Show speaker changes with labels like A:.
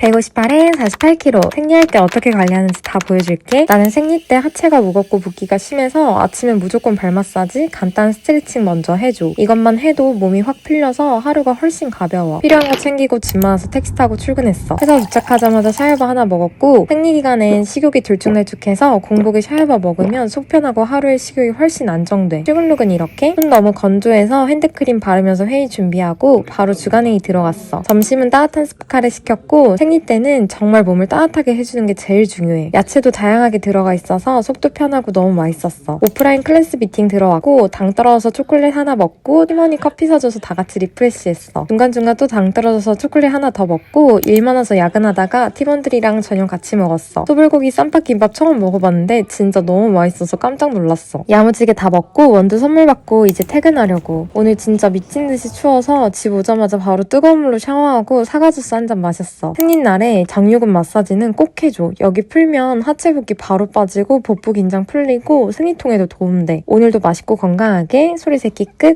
A: 158에 48kg. 생리할 때 어떻게 관리하는지 다 보여줄게. 나는 생리 때 하체가 무겁고 붓기가 심해서 아침엔 무조건 발 마사지, 간단 스트레칭 먼저 해줘. 이것만 해도 몸이 확 풀려서 하루가 훨씬 가벼워. 필요한 거 챙기고 집 많아서 택시 타고 출근했어. 회사 도착하자마자 샤워바 하나 먹었고 생리 기간엔 식욕이 들쭉날쭉해서 공복에 샤워바 먹으면 속 편하고 하루의 식욕이 훨씬 안정돼. 출근룩은 이렇게 손 너무 건조해서 핸드크림 바르면서 회의 준비하고 바로 주간회의 들어갔어. 점심은 따뜻한 스프카레 시켰고 생리 때는 정말 몸을 따뜻하게 해주는 게 제일 중요해. 야채도 다양하게 들어가 있어서 속도 편하고 너무 맛있었어. 오프라인 클래스 미팅 들어왔고 당 떨어져서 초콜릿 하나 먹고 팀원이 커피 사줘서 다 같이 리프레시했어. 중간중간 또 당 떨어져서 초콜릿 하나 더 먹고 일 많아서 야근하다가 팀원들이랑 저녁 같이 먹었어. 소불고기 쌈밥김밥 처음 먹어봤는데 진짜 너무 맛있어서 깜짝 놀랐어. 야무지게 다 먹고 원두 선물 받고 이제 퇴근하려고. 오늘 진짜 미친 듯이 추워서 집 오자마자 바로 뜨거운 물로 샤워하고 사과주스 한 잔 마셨어. 생린 날에 장요근 마사지는 꼭 해줘. 여기 풀면 하체 붓기 바로 빠지고 복부 긴장 풀리고 생리통에도 도움돼. 오늘도 맛있고 건강하게 소리 새끼 끝.